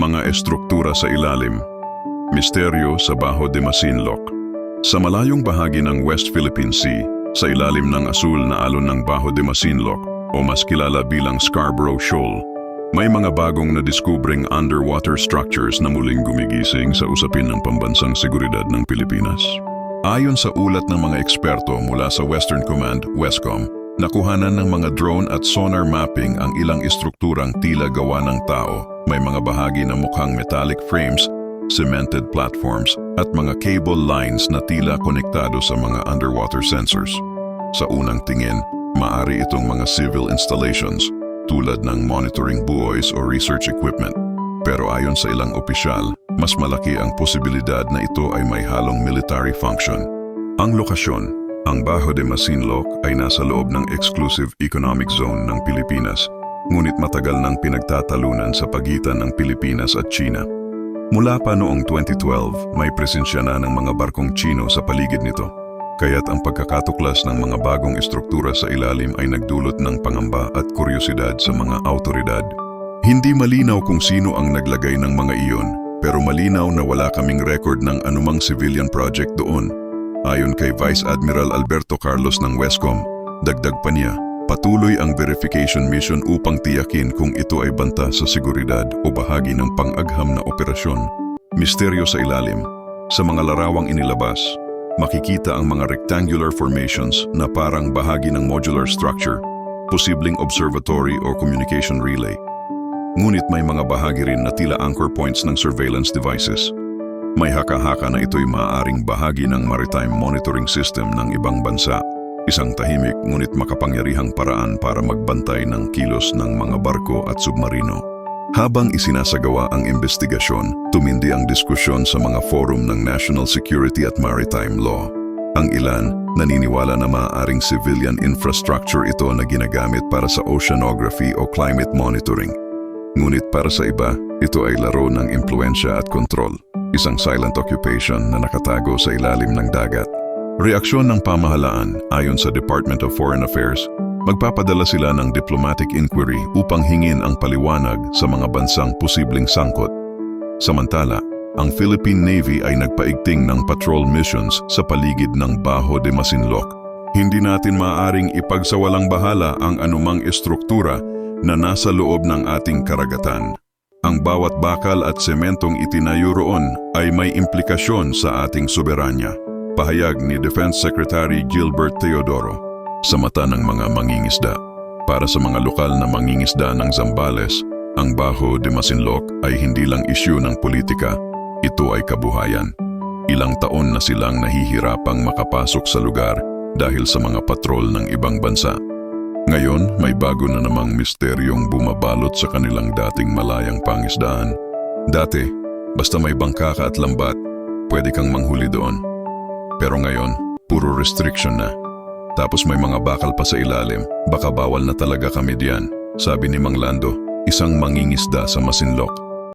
mga estruktura sa ilalim, misteryo sa Baho de Masinloc. Sa malayong bahagi ng West Philippine Sea, sa ilalim ng asul na alon ng Baho de Masinloc o mas kilala bilang Scarborough Shoal, may mga bagong na-discovering underwater structures na muling gumigising sa usapin ng pambansang seguridad ng Pilipinas. Ayon sa ulat ng mga eksperto mula sa Western Command, WESCOM, nakuhanan ng mga drone at sonar mapping ang ilang istrukturang tila gawa ng tao. May mga bahagi na mukhang metallic frames, cemented platforms, at mga cable lines na tila konektado sa mga underwater sensors. Sa unang tingin, maari itong mga civil installations tulad ng monitoring buoys o research equipment. Pero ayon sa ilang opisyal, mas malaki ang posibilidad na ito ay may halong military function. Ang lokasyon, ang Bajo de Masinloc ay nasa loob ng exclusive economic zone ng Pilipinas, ngunit matagal nang pinagtatalunan sa pagitan ng Pilipinas at China. Mula pa noong 2012, may presensya na ng mga barkong Chino sa paligid nito. Kaya't ang pagkakatuklas ng mga bagong estruktura sa ilalim ay nagdulot ng pangamba at kuryosidad sa mga autoridad. Hindi malinaw kung sino ang naglagay ng mga iyon, pero malinaw na wala kaming record ng anumang civilian project doon. Ayon kay Vice Admiral Alberto Carlos ng Wescom, dagdag pa niya, patuloy ang verification mission upang tiyakin kung ito ay banta sa seguridad o bahagi ng pang-agham na operasyon. Misteryo sa ilalim. Sa mga larawang inilabas, makikita ang mga rectangular formations na parang bahagi ng modular structure, posibleng observatory or communication relay. Ngunit may mga bahagi rin na tila anchor points ng surveillance devices. May haka-haka na ito'y maaaring bahagi ng maritime monitoring system ng ibang bansa, isang tahimik ngunit makapangyarihang paraan para magbantay ng kilos ng mga barko at submarino. Habang isinasagawa ang investigasyon, tumindi ang diskusyon sa mga forum ng National Security at Maritime Law. Ang ilan, naniniwala na maaaring civilian infrastructure ito na ginagamit para sa oceanography o climate monitoring. Ngunit para sa iba, ito ay laro ng impluensya at kontrol, isang silent occupation na nakatago sa ilalim ng dagat. Reaksyon ng pamahalaan ayon sa Department of Foreign Affairs, magpapadala sila ng diplomatic inquiry upang hingin ang paliwanag sa mga bansang posibleng sangkot. Samantala, ang Philippine Navy ay nagpaigting ng patrol missions sa paligid ng Baho de Masinloc. Hindi natin maaring ipagsawalang bahala ang anumang estruktura na nasa loob ng ating karagatan. Ang bawat bakal at sementong itinayo roon ay may implikasyon sa ating soberanya. Pahayag ni Defense Secretary Gilbert Teodoro sa mata ng mga mangingisda. Para sa mga lokal na mangingisda ng Zambales, ang Baho de Masinloc ay hindi lang isyu ng politika, ito ay kabuhayan. Ilang taon na silang nahihirapang makapasok sa lugar dahil sa mga patrol ng ibang bansa. Ngayon, may bago na namang misteryong bumabalot sa kanilang dating malayang pangisdaan. Dati, basta may bangka ka at lambat, pwede kang manghuli doon. Pero ngayon, puro restriction na. Tapos may mga bakal pa sa ilalim, baka bawal na talaga kami diyan, sabi ni Mang Lando, isang mangingisda sa Masinloc.